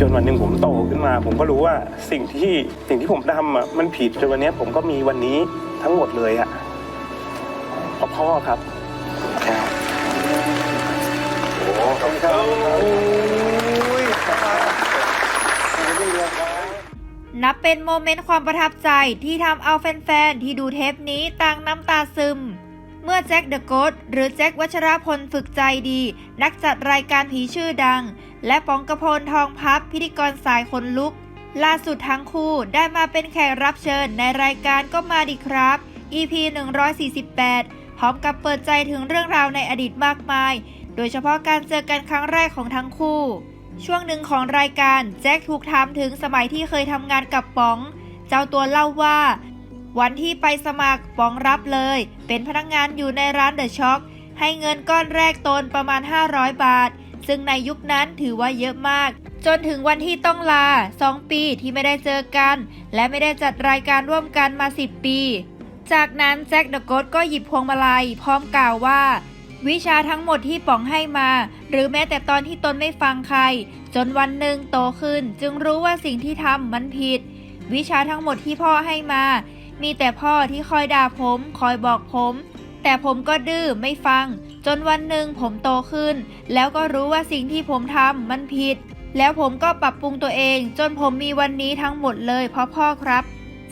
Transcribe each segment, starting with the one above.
จนวันหนึ่งผมโตขึ้นมา ผมก็รู้ว่าสิ่งที่สิ่งที่ผมทำอะมันผิดจนวันนี้ผมก็มีวันนี้ทั้งหมดเลยอะเพราะพ่อครับครับโอ้ขอบคุณครับนับเป็นโมเมนต์ความประทับใจที่ทำเอาแฟนๆที่ดูเทปนี้ต่างน้ำตาซึม เมื่อแจ็คเดอะโกสหรือแจ็ควัชรพลฝึกใจดี นักจัดรายการผีชื่อดัง และป๋องกระพลทองพับพิธีกรสายคนลุก ล่าสุดทั้งคู่ได้มาเป็นแขกรับเชิญในรายการก็มาดีครับ EP 148 พร้อมกับเปิดใจถึงเรื่องราวในอดีตมากมาย โดยเฉพาะการเจอกันครั้งแรกของทั้งคู่ ช่วงหนึ่งของรายการแจ็คถูกถามถึงสมัยที่เคยทำงานกับป๋อง เจ้าตัวเล่าว่า วันที่ไปสมัครปองรับเลย เป็นพนักงานอยู่ในร้านเดอะช็อคให้เงินก้อนแรกตนประมาณ 500 บาท ซึ่งในยุคนั้นถือว่าเยอะมาก จนถึงวันที่ต้องลา 2 ปีที่ไม่ได้เจอกัน และไม่ได้จัดรายการร่วมกันมา 10 ปี จากนั้นแจ็คเดอะโกสก็หยิบพวงมาลัย พร้อมกล่าวว่า วิชาทั้งหมดที่ป๋องให้มา หรือแม้แต่ตอนที่ตนไม่ฟังใคร จนวันหนึ่งโตขึ้น จึงรู้ว่าสิ่งที่ทำมันผิด วิชาทั้งหมดที่พ่อให้มา มีแต่พ่อที่คอยด่าผม คอยบอกผม แต่ผมก็ดื้อไม่ฟัง จนวันหนึ่งผมโตขึ้น แล้วก็รู้ว่าสิ่งที่ผมทำมันผิด แล้วผมก็ปรับปรุงตัวเอง จนผมมีวันนี้ทั้งหมดเลยเพราะพ่อครับ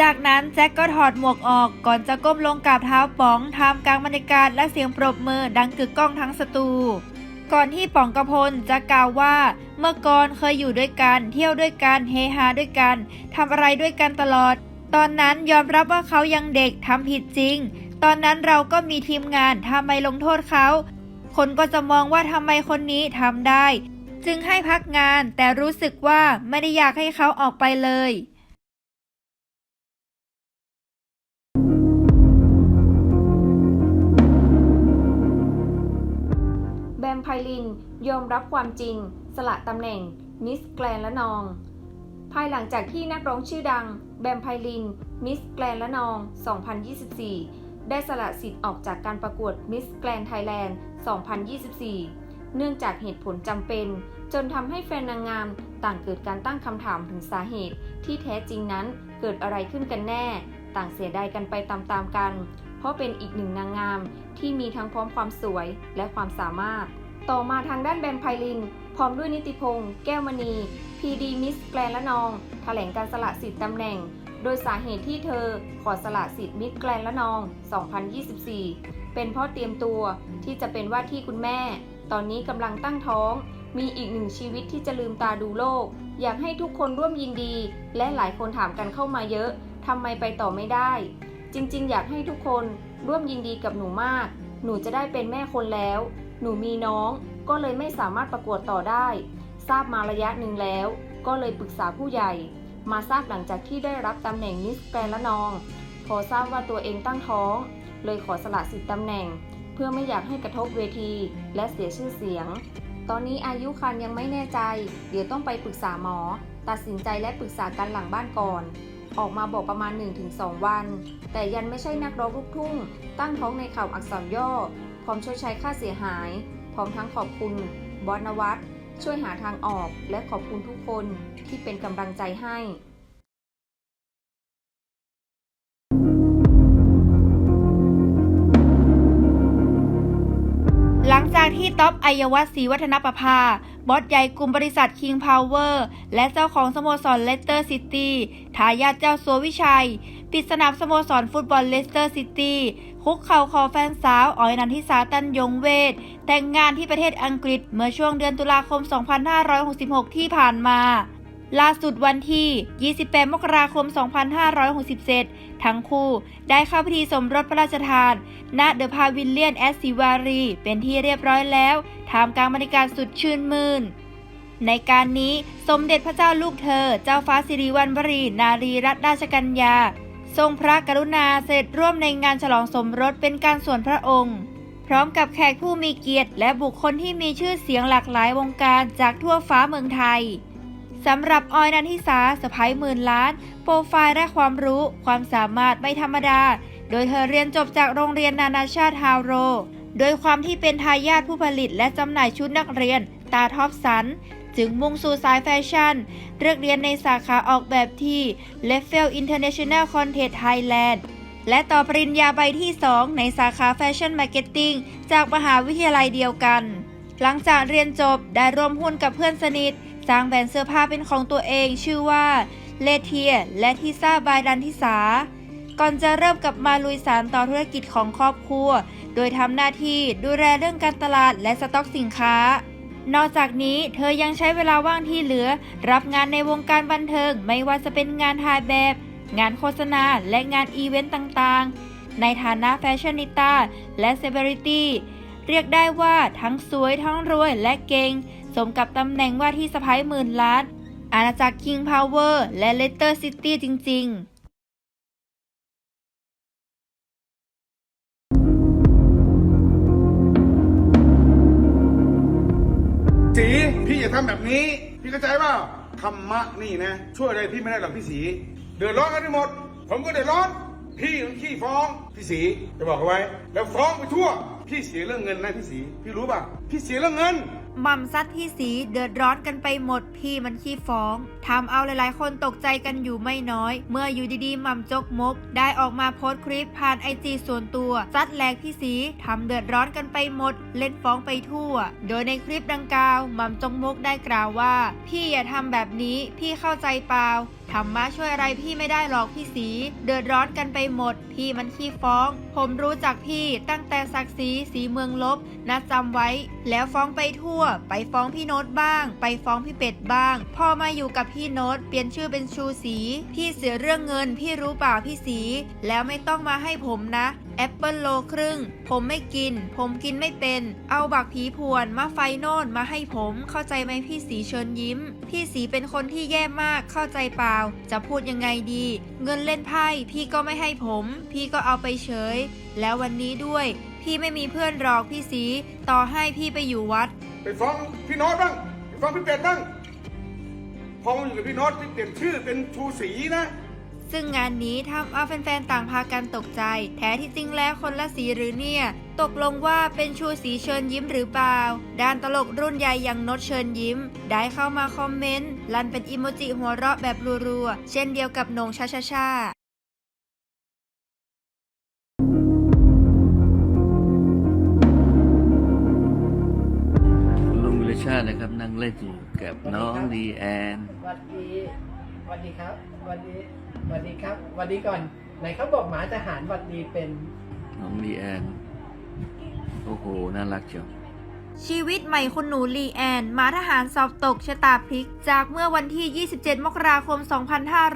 จากนั้นแจ็คก็ถอดหมวกออกก่อนจะก้มลงกราบเท้าป๋องท่ามกลางบรรยากาศและเสียงปรบมือดังกึกก้องทั้งสตูก่อนที่ป๋องกระพลจะกล่าวว่า เมื่อก่อนเคยอยู่ด้วยกัน เที่ยวด้วยกัน เฮฮาด้วยกันทำอะไรด้วยกันตลอด ตอนนั้นยอมรับว่าเขายังเด็กทำผิดจริง ตอนนั้นเราก็มีทีมงานทำไมลงโทษเขา คนก็จะมองว่าทำไมคนนี้ทำได้ จึงให้พักงานแต่รู้สึกว่าไม่ได้อยากให้เขาออกไปเลยแบมไพลินยอมรับความจริง สละตำแหน่ง มิสแกรนและนอง ภายหลังจากที่นักร้องชื่อดัง แบมไพลิน มิสแกรนและนอง 2024 ได้สละสิทธิ์ออกจากการประกวดมิสแกรนไทยแลนด์ 2024 เนื่องจากเหตุผลจำเป็น จนทำให้แฟนนางงามต่างเกิดการตั้งคำถามถึงสาเหตุที่แท้จริงนั้นเกิดอะไรขึ้นกันแน่ ต่างเสียดายกันไปตามๆกัน เพราะเป็นอีกหนึ่งนางงามที่มีทั้งพร้อมความสวยและความสามารถ ต่อมาทางด้านแบมไพลิน พร้อมด้วยนิติพงษ์แก้วมณี พีดีมิสแกรนและนองแถลงการสละสิทธิ์ตำแหน่ง โดยสาเหตุที่เธอขอสละสิทธิ์มิสแกรนและนอง 2024 เป็นเพราะเตรียมตัวที่จะเป็นว่าที่คุณแม่ ตอนนี้กำลังตั้งท้อง มีอีกหนึ่งชีวิตที่จะลืมตาดูโลก อยากให้ทุกคนร่วมยินดี และหลายคนถามกันเข้ามาเยอะทำไมไปต่อไม่ได้ จริง ๆ อยากให้ทุกคนร่วมยินดีกับหนูมาก หนูจะได้เป็นแม่คนแล้ว หนูมีน้อง ก็เลยไม่สามารถประกวดต่อได้ ทราบมาระยะหนึ่งแล้ว ก็เลยปรึกษาผู้ใหญ่ มาทราบหลังจากที่ได้รับตำแหน่งมิสแกรนละนอง พอทราบว่าตัวเองตั้งท้อง เลยขอสละสิทธิ์ตำแหน่ง เพื่อไม่อยากให้กระทบเวที และเสียชื่อเสียง ตอนนี้อายุคันยังไม่แน่ใจ เดี๋ยวต้องไปปรึกษาหมอ ตัดสินใจและปรึกษากันหลังบ้านก่อนออกมาบอกประมาณ 1-2 วัน แต่ยันไม่ใช่นักร้องลูกทุ่ง ตั้งท้องในข่าวอักษรย่อ พร้อมชดใช้ค่าเสียหาย พร้อมทั้งขอบคุณบอสนวัตช่วยหาทางออกและขอบคุณทุกคนที่เป็นกำลังใจให้หลังจากที่ท็อปอัยวัฒน์ศรีวัฒนประภา บอสใหญ่กลุ่มบริษัท King Power และเจ้าของสโมสรเลสเตอร์ซิตี้ ทายาทเจ้าสัววิชัย ปิดสนามสโมสรฟุตบอลเลสเตอร์ซิตี้คุกเข่าคอแฟนสาวอ๋อยนันทิสาตันยงเวท แต่งงานที่ประเทศอังกฤษเมื่อช่วงเดือนตุลาคม 2566 ที่ผ่านมา ล่าสุดวันที่ 28 มกราคม 2567 ทั้งคู่ได้เข้าพิธีสมรสพระราชทาน ณ เดอะพาวิลเลียนแอสซิวารี เป็นที่เรียบร้อยแล้วท่ามกลางบรรยากาศสุดชื่นมื่นในการนี้สมเด็จพระเจ้าลูกเธอ เจ้าฟ้าสิริวัณวรี นารีรัตนราชกัญญา ทรงพระกรุณาเสด็จร่วมในงานฉลองสมรสเป็นการส่วนพระองค์ พร้อมกับแขกผู้มีเกียรติ และบุคคลที่มีชื่อเสียงหลากหลายวงการจากทั่วฟ้าเมืองไทยสำหรับออยนันทิสาสะพ้ายหมื่นล้าน โปรไฟล์และความรู้ ความสามารถไม่ธรรมดา โดยเธอเรียนจบจากโรงเรียนนานาชาติฮาวโร โดยความที่เป็นทายาทผู้ผลิตและจำหน่ายชุดนักเรียน ตาท็อปสัน จึงมุ่งสู่สายแฟชั่น เลือกเรียนในสาขาออกแบบที่ l e f e l International Content Thailand และต่อปริญญาใบที่ 2 ในสาขาแฟชั่นมาร์เก็ตติ้งจากมหาวิทยาลัยเดียวกัน หลังจากเรียนจบได้ร่วมหุ้นกับเพื่อนสนิท สร้างแบรนด์เสื้อผ้าเป็นของตัวเอง ชื่อว่าเลเทียและทิซาบายดันทิสาก่อนจะเริ่มกลับมาลุยสารต่อธุรกิจของครอบครัว โดยทำหน้าที่ดูแลเรื่องการตลาดและสต็อกสินค้า นอกจากนี้เธอยังใช้เวลาว่างที่เหลือ รับงานในวงการบันเทิงไม่ว่าจะเป็นงานถ่ายแบบ งานโฆษณาและงานอีเวนต์ต่างๆ ในฐานะแฟชั่นนิต้าและเซเลบริตี้เรียกได้ว่าทั้งสวยทั้งรวยและเก่ง สมกับตำแหน่งว่าที่สะพ้ายหมื่นล้าน อาณาจักร King Power และ Leicester City จริง ๆ สีพี่อย่าทำแบบนี้ พี่เข้าใจเปล่าธรรมะนี่นะ ช่วยอะไรพี่ไม่ได้หรอกพี่สี เดือดร้อนกันทั้งหมด ผมก็เดือดร้อน พี่ขี้ฟ้องพี่สีจะบอกเอาไว้ แล้วฟ้องไปทั่ว พี่เสียเรื่องเงินนะพี่สี พี่รู้ป่ะ พี่เสียเรื่องเงิน มัมซัดพี่สีเดือดร้อนกันไปหมดพี่มันขี้ฟ้องทำเอาหลายๆ คนตกใจกันอยู่ไม่น้อย เมื่ออยู่ดีๆมัมจกมก ได้ออกมาโพสต์คลิปผ่านไอจีส่วนตัวซัดแหลกพี่สีทำเดือดร้อนกันไปหมด เล่นฟ้องไปทั่ว โดยในคลิปดังกล่าวมัมจกมกได้กล่าวว่า พี่อย่าทำแบบนี้พี่เข้าใจเปล่าธรรมะช่วยอะไรพี่ไม่ได้หรอกพี่สีเดือดร้อนกันไปหมด พี่มันขี้ฟ้อง ผมรู้จักพี่ตั้งแต่ศักดิ์ศรีสีเมืองลบนะจำไว้ แล้วฟ้องไปทั่ว ไปฟ้องพี่โน้ตบ้าง ไปฟ้องพี่เป็ดบ้าง พอมาอยู่กับพี่โน้ตเปลี่ยนชื่อเป็นชูสี พี่เสียเรื่องเงิน พี่รู้เปล่าพี่สี แล้วไม่ต้องมาให้ผมนะแอปเปิลโลครึ่ง ผมไม่กิน ผมกินไม่เป็น เอาบักผีพวนมาไฟโน่นมาให้ผมเข้าใจไหมพี่สีเชิญยิ้ม พี่สีเป็นคนที่แย่มากเข้าใจเปล่า จะพูดยังไงดี เงินเล่นไพ่พี่ก็ไม่ให้ผม พี่ก็เอาไปเฉย แล้ววันนี้ด้วย พี่ไม่มีเพื่อนหรอกพี่สีต่อให้พี่ไปอยู่วัด ไปฟ้องพี่โน้ตบ้างไปฟ้องพี่เป็ดบ้างพอมาอยู่กับพี่โน้ตพี่เปลี่ยนชื่อเป็นชูศรีนะ ซึ่งงานนี้ทำเอาแฟนๆต่างพากันตกใจ แท้ที่จริงแล้วคนละสีหรือเนี่ย ตกลงว่าเป็นชูสีเชิญยิ้มหรือเปล่า ด้านตลกรุ่นใหญ่อย่างนดเชิญยิ้ม ได้เข้ามาคอมเมนต์ ลั่นเป็นอิโมจิหัวเราะแบบรัวๆ เช่นเดียวกับโหนงชาชาชาคุณลุงวิรชาตินะครับนั่งเล่นอยู่กับน้องดีแอนสวัสดีสวัสดีครับสวัสดีส วัสดีครับสวัสดีก่อนไหนเขาบอกหมาทหารวัสดีเป็นน้องดีแอน โอ้โห น่ารักเชียว ชีวิตใหม่คุณหนูลีแอน มาทหารสอบตกชะตาพลิก จากเมื่อวันที่ 27 มกราคม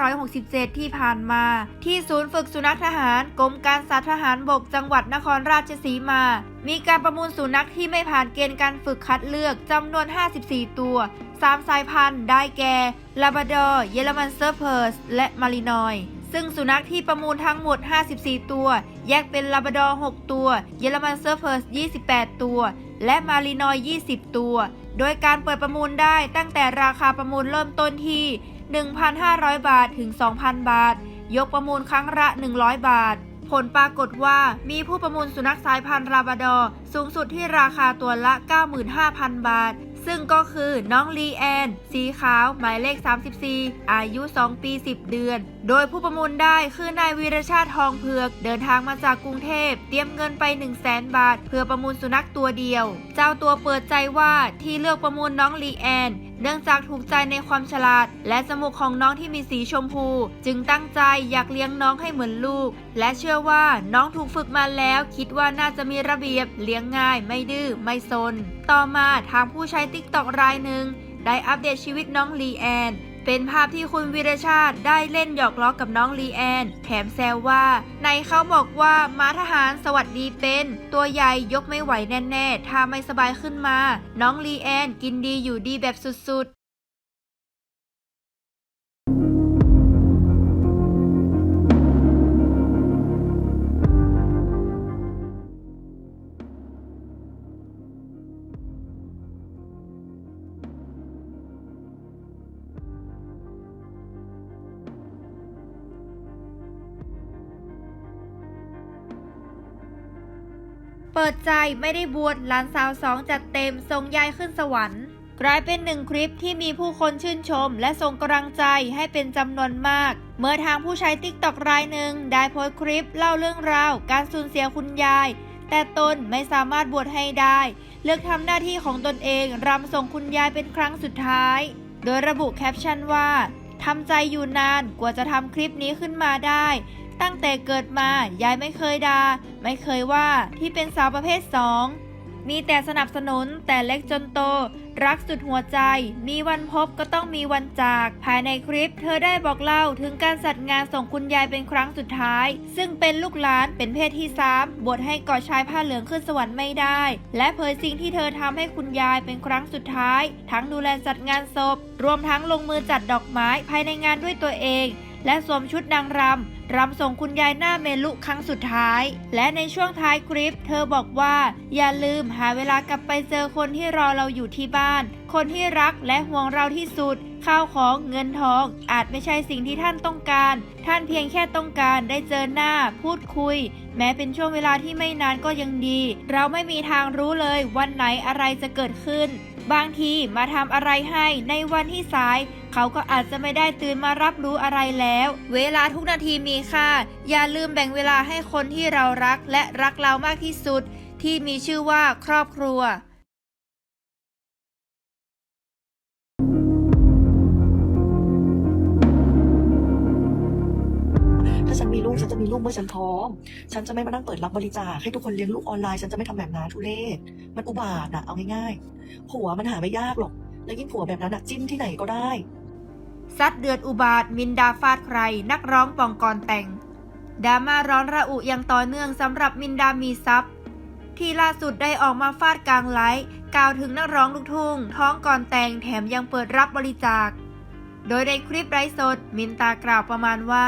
2567 ที่ผ่านมา ที่ศูนย์ฝึกสุนัขทหารกรมการสัตทหารบกจังหวัดนครราชสีมา มีการประมูลสุนัขที่ไม่ผ่านเกณฑ์การฝึกคัดเลือกจำนวน 54 ตัว 3 สายพันธุ์ ได้แก่ลาบราดอร์เยอรมันเซอร์เพิร์ส และมารินอย ซึ่งสุนัขที่ประมูลทั้งหมด 54 ตัว แยกเป็นลาบราดอร์6ตัว เยอรมันเซอร์เพิร์ส 28 ตัว และมารีนอย 20 ตัว โดยการเปิดประมูลได้ตั้งแต่ราคาประมูลเริ่มต้นที่ 1,500 บาทถึง 2,000 บาท ยกประมูลครั้งละ 100 บาท ผลปรากฏว่ามีผู้ประมูลสุนัขสายพันธุ์ลาบาดอร์สูงสุดที่ราคาตัวละ 95,000 บาทซึ่งก็คือน้องลีแอน สีขาว หมายเลข 34 อายุ 2 ปี 10 เดือน โดยผู้ประมูลได้คือนายวีรชาติทองเผือก เดินทางมาจากกรุงเทพ เตรียมเงินไป 1 0 0 0 0แบาท เพื่อประมูลสุนัขตัวเดียว เจ้าตัวเปิดใจว่าที่เลือกประมูลน้องลีแอน เนื่องจากถูกใจในความฉลาด และจมูกของน้องที่มีสีชมพู จึงตั้งใจอยากเลี้ยงน้องให้เหมือนลูก และเชื่อว่าน้องถูกฝึกมาแล้ว คิดว่าน่าจะมีระเบียบเลี้ยงง่ายไม่ดื้อไม่ซน ต่อมาทางผู้ใช้ติ๊กต็อกรายหนึ่งได้อัปเดตชีวิตน้องลีแอน เป็นภาพที่คุณวิรชาติได้เล่นหยอกล้อกับน้องลีแอน แถมแซวว่า ในเขาบอกว่าม้าทหารสวัสดีเป็น ตัวใหญ่ยกไม่ไหวแน่ๆ ถ้าไม่สบายขึ้นมา น้องลีแอน กินดีอยู่ดีแบบสุดๆ เปิดใจไม่ได้บวชหลานสาวสองจัดเต็มทรงยายขึ้นสวรรค์ กลายเป็นหนึ่งคลิปที่มีผู้คนชื่นชม และส่งกำลังใจให้เป็นจำนวนมาก เมื่อทางผู้ใช้ติ๊กต็อกรายหนึ่งได้โพสต์คลิปเล่าเรื่องราว การสูญเสียคุณยาย แต่ตนไม่สามารถบวชให้ได้ เลือกทำหน้าที่ของตนเองรำส่งคุณยายเป็นครั้งสุดท้าย โดยระบุแคปชั่นว่าทำใจอยู่นานกว่าจะทำคลิปนี้ขึ้นมาได้ ตั้งแต่เกิดมายายไม่เคยดา่าไม่เคยว่าที่เป็นสาวประเภทสองมีแต่สนับสนุนแต่เล็กจนโต รักสุดหัวใจ มีวันพบก็ต้องมีวันจาก ภายในคลิป เธอได้บอกเล่าถึงการจัดงานส่งคุณยายเป็นครั้งสุดท้าย ซึ่งเป็นลูกหลานเป็นเพศที่สามบทให้กอดชายผ้าเหลืองขึ้นสวรรค์ไม่ได้ และเผยสิ่งที่เธอทำให้คุณยายเป็นครั้งสุดท้าย ทั้งดูแลจัดงานศพ รวมทั้งลงมือจัดดอกไม้ภายในงานด้วยตัวเอง และสวมชุดนางรำรำส่งคุณยายหน้าเมลุครั้งสุดท้าย และในช่วงท้ายคลิป เธอบอกว่า อย่าลืมหาเวลากลับไปเจอคนที่รอเราอยู่ที่บ้าน คนที่รักและห่วงเราที่สุดข้าวของเงินทอง อาจไม่ใช่สิ่งที่ท่านต้องการ ท่านเพียงแค่ต้องการได้เจอหน้า พูดคุย แม้เป็นช่วงเวลาที่ไม่นานก็ยังดี เราไม่มีทางรู้เลยวันไหนอะไรจะเกิดขึ้น บางทีมาทำอะไรให้ในวันที่สาย เขาก็อาจจะไม่ได้ตื่นมารับรู้อะไรแล้ว เวลาทุกนาทีมีค่า อย่าลืมแบ่งเวลาให้คนที่เรารักและรักเรามากที่สุด ที่มีชื่อว่าครอบครัว ฉันจะมีลูกเมื่อฉันพร้อม ฉันจะไม่มานั่งเปิดรับบริจาคให้ทุกคนเลี้ยงลูกออนไลน์ ฉันจะไม่ทำแบบนั้นทุเรศ มันอุบาทอะเอาง่ายๆ ผัวมันหาไม่ยากหรอก แล้วยิ่งผัวแบบนั้นอะจิ้มที่ไหนก็ได้ ซัดเดือดอุบาท มินดาฟาดใคร นักร้องปองกรแต่งดราม่าร้อนระอุอย่างต่อเนื่องสำหรับมินดามีซับที่ล่าสุดได้ออกมาฟาดกลางไลฟ์กล่าวถึงนักร้องลูกทุ่ง ท้องก่อนแต่งแถมยังเปิดรับบริจาค โดยในคลิปไร้สด มินตากล่าวประมาณว่า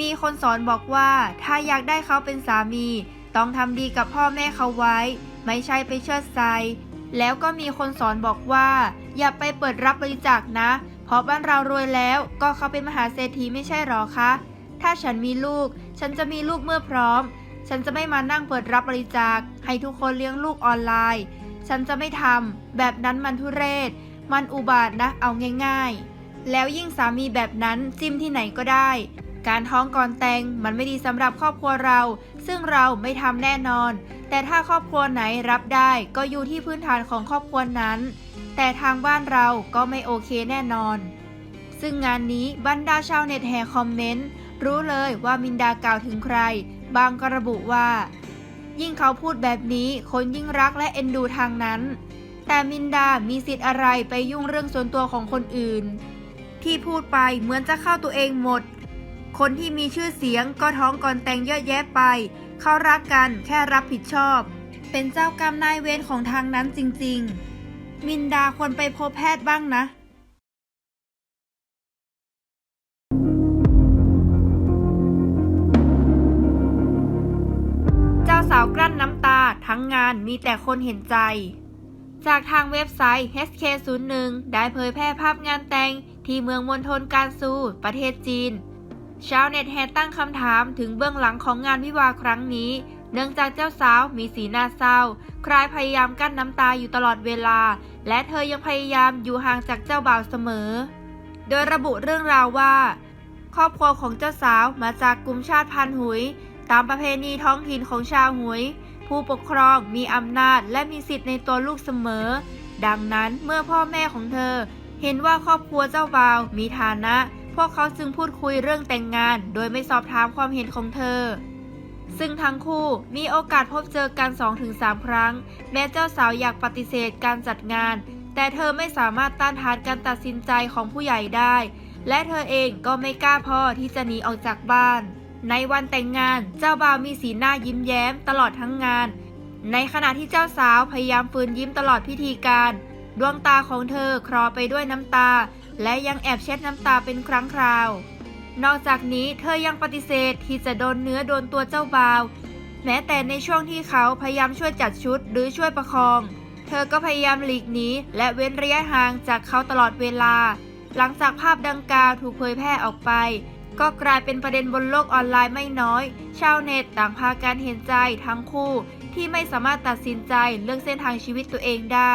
มีคนสอนบอกว่าถ้าอยากได้เขาเป็นสามี ต้องทำดีกับพ่อแม่เขาไว้ ไม่ใช่ไปเชิดใส่แล้วก็มีคนสอนบอกว่า อย่าไปเปิดรับบริจาคนะ เพราะบ้านเรารวยแล้วก็เขาเป็นมหาเศรษฐีไม่ใช่หรอคะ ถ้าฉันมีลูก ฉันจะมีลูกเมื่อพร้อม ฉันจะไม่มานั่งเปิดรับบริจาค ให้ทุกคนเลี้ยงลูกออนไลน์ ฉันจะไม่ทำแบบนั้นมันทุเรศ มันอุบาทนะเอาง่าย ๆ แล้วยิ่งสามีแบบนั้นจิ้มที่ไหนก็ได้ การท้องก่อนแต่งมันไม่ดีสำหรับครอบครัวเรา ซึ่งเราไม่ทำแน่นอน แต่ถ้าครอบครัวไหนรับได้ก็อยู่ที่พื้นฐานของครอบครัวนั้น แต่ทางบ้านเราก็ไม่โอเคแน่นอน ซึ่งงานนี้บรรดาชาวเน็ตแห่คอมเมนต์รู้เลยว่ามินดากล่าวถึงใคร บางก็ระบุว่า ยิ่งเขาพูดแบบนี้คนยิ่งรักและเอ็นดูทางนั้น แต่มินดามีสิทธิ์อะไรไปยุ่งเรื่องส่วนตัวของคนอื่น ที่พูดไปเหมือนจะเข้าตัวเองหมด คนที่มีชื่อเสียงก็ท้องก่อนแต่งเยอะแยะไป เขารักกันแค่รับผิดชอบ เป็นเจ้ากรรมนายเวรของทางนั้นจริง ๆ มินดาควรไปพบแพทย์บ้างนะเจ้าสาวกลั้นน้ำตาทั้งงานมีแต่คนเห็นใจ จากทางเว็บไซต์ HK01 ได้เผยแพร่ภาพงานแต่งที่เมืองมณฑลการซู ประเทศจีน ชาวเน็ตแห่ตั้งคำถามถึงเบื้องหลังของงานวิวาครั้งนี้ เนื่องจากเจ้าสาวมีสีหน้าเศร้า คลายพยายามกั้นน้ำตาอยู่ตลอดเวลา และเธอยังพยายามอยู่ห่างจากเจ้าบ่าวเสมอ โดยระบุเรื่องราวว่า ครอบครัวของเจ้าสาวมาจากกลุ่มชาติพันธุ์หุย ตามประเพณีท้องถิ่นของชาวหุย ผู้ปกครองมีอำนาจและมีสิทธิ์ในตัวลูกเสมอ ดังนั้นเมื่อพ่อแม่ของเธอ เห็นว่าครอบครัวเจ้าบ่าวมีฐานะ พวกเขาจึงพูดคุยเรื่องแต่งงาน โดยไม่สอบถามความเห็นของเธอ ซึ่งทั้งคู่มีโอกาสพบเจอกัน 2-3 ครั้ง แม้เจ้าสาวอยากปฏิเสธการจัดงาน แต่เธอไม่สามารถต้านทานการตัดสินใจของผู้ใหญ่ได้ และเธอเองก็ไม่กล้าพอที่จะหนีออกจากบ้าน ในวันแต่งงานเจ้าบ่าวมีสีหน้ายิ้มแย้มตลอดทั้งงาน ในขณะที่เจ้าสาวพยายามฝืนยิ้มตลอดพิธีการ ดวงตาของเธอคลอไปด้วยน้ำตา และยังแอบเช็ดน้ำตาเป็นครั้งคราวนอกจากนี้เธอยังปฏิเสธที่จะโดนเนื้อโดนตัวเจ้าบ่าว แม้แต่ในช่วงที่เขาพยายามช่วยจัดชุดหรือช่วยประคอง เธอก็พยายามหลีกหนีและเว้นระยะห่างจากเขาตลอดเวลา หลังจากภาพดังกล่าวถูกเผยแพร่ออกไป ก็กลายเป็นประเด็นบนโลกออนไลน์ไม่น้อย ชาวเน็ตต่างพากันเห็นใจทั้งคู่ที่ไม่สามารถตัดสินใจเลือกเส้นทางชีวิตตัวเองได้